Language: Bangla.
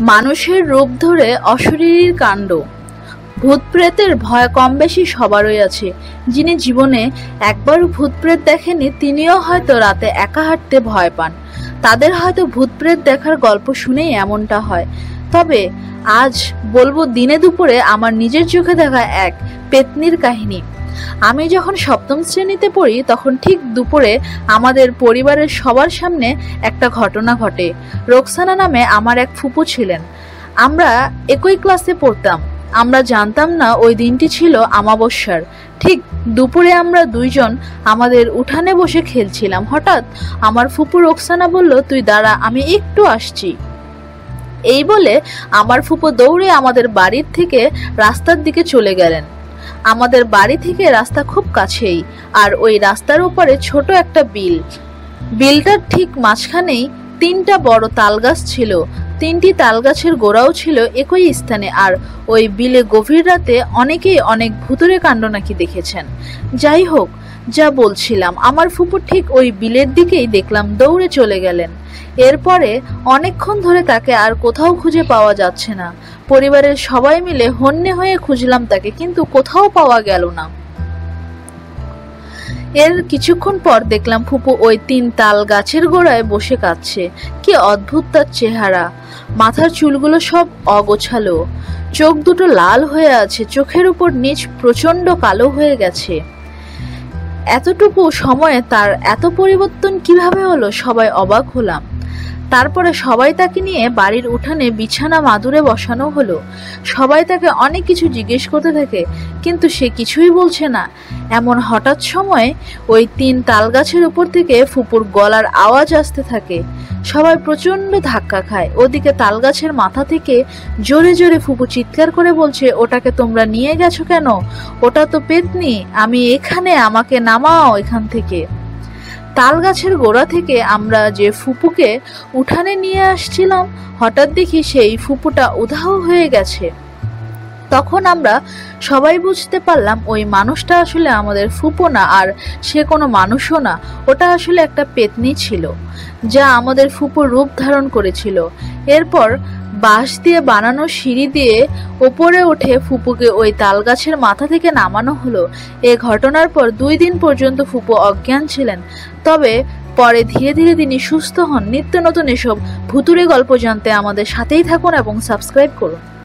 মানুষের রূপ ধরে অশরীরীর কাণ্ড। ভূত প্রেতের ভয় কম বেশি সবারই আছে। যিনি জীবনে একবারও ভূত প্রেত দেখেনি তিনিও হয়তো রাতে একা হাঁটতে ভয় পান। তাদের হয়তো ভূত প্রেত দেখার গল্প শুনেই এমনটা হয়। তবে আজ বলব দিনে দুপুরে আমার নিজের চোখে দেখা এক পেতনির কাহিনী। আমি যখন সপ্তম শ্রেণীতে পড়ি, তখন ঠিক দুপুরে আমাদের পরিবারের সবার সামনে একটা ঘটনা ঘটে। রোকসানা নামে আমার এক ফুপু ছিলেন। আমরা একই ক্লাসে পড়তাম। আমরা জানতাম না ওই দিনটি ছিল আমাবস্যার। ঠিক দুপুরে আমরা দুইজন আমাদের উঠানে বসে খেলছিলাম। হঠাৎ আমার ফুপু রোকসানা বলল, তুই দাঁড়া, আমি একটু আসছি। এই বলে আমার ফুপু দৌড়ে আমাদের বাড়ির থেকে রাস্তার দিকে চলে গেলেন। আমাদের বাড়ি থেকে রাস্তা খুব কাছেই, আর ওই রাস্তার ওপারে ছোট একটা বিল। বিলটার ঠিক মাঝখানেই তিনটা বড় তালগাছ ছিল। তিনটি তালগাছের গোড়াও ছিল একই স্থানে, আর ওই বিলে গভীর রাতে অনেকেই অনেক ভুতুরে কাণ্ড নাকি দেখেছেন। যাই হোক যা বলছিলাম, আমার ফুপুর ঠিক ওই বিলের দিকেই দেখলাম, দৌড়ে চলে গেলেন। এরপরে অনেকক্ষণ ধরে তাকে আর কোথাও খুঁজে পাওয়া যাচ্ছে না। পরিবারের সবাই মিলে হন্যে হয়ে খুঁজলাম তাকে, কিন্তু কোথাও পাওয়া গেল না। এর কিছুক্ষণ পর দেখলাম ফুপু ওই তিন তাল গাছের গোড়ায় বসে কাঁদছে। কি অদ্ভুত তার চেহারা। মাথার চুলগুলো সব অগোছালো। চোখ দুটো লাল হয়ে আছে, চোখের উপর নিচ প্রচণ্ড কালো হয়ে গেছে। এতটুকু সময়ে তার এত পরিবর্তন কীভাবে হলো সবাই অবাক হলাম। তারপরে সবাই তাকে নিয়ে বাড়ির উঠানে বিছানা মাদুরে বসানো হলো। সবাই তাকে অনেক কিছু জিজ্ঞেস করতে থাকে, কিন্তু সে কিছুই বলছে না। এমন হঠাৎ সময়ে ওই তিন তালগাছের উপর থেকে ফুপুর গলার আওয়াজ আসতে থাকে। সবাই প্রচণ্ড ধাক্কা খায়। ওদিকে তালগাছের মাথা থেকে জোরে জোরে ফুপু চিৎকার করে বলছে, ওটাকে তোমরা নিয়ে গেছো কেন? ওটা তো পেতনি। আমি এখানে, আমাকে নামাও এখান থেকে। তাল গাছের গোড়া থেকে আমরা যে ফুপুকে উঠানে নিয়ে আসছিলাম, হঠাৎ দেখি সেই ফুপুটা উধাও হয়ে গেছে। তখন আমরা সবাই বুঝতে পারলাম ওই মানুষটা আসলে আমাদের ফুপো না, আর সে কোনো মানুষও না। ওটা আসলে একটা পেতনি ছিল, যা আমাদের ফুপো রূপ ধারণ করেছিল। এরপর বাঁশ দিয়ে বানানো সিঁড়ি দিয়ে ওপরে উঠে ফুপুকে ওই তালগাছের মাথা থেকে নামানো হলো। এ ঘটনার পর দুই দিন পর্যন্ত ফুপু অজ্ঞান ছিলেন। তবে পরে ধীরে ধীরে তিনি সুস্থ হন। নিত্য নতুন এসব ভুতুরে গল্প জানতে আমাদের সাথেই থাকুন এবং সাবস্ক্রাইব করুন।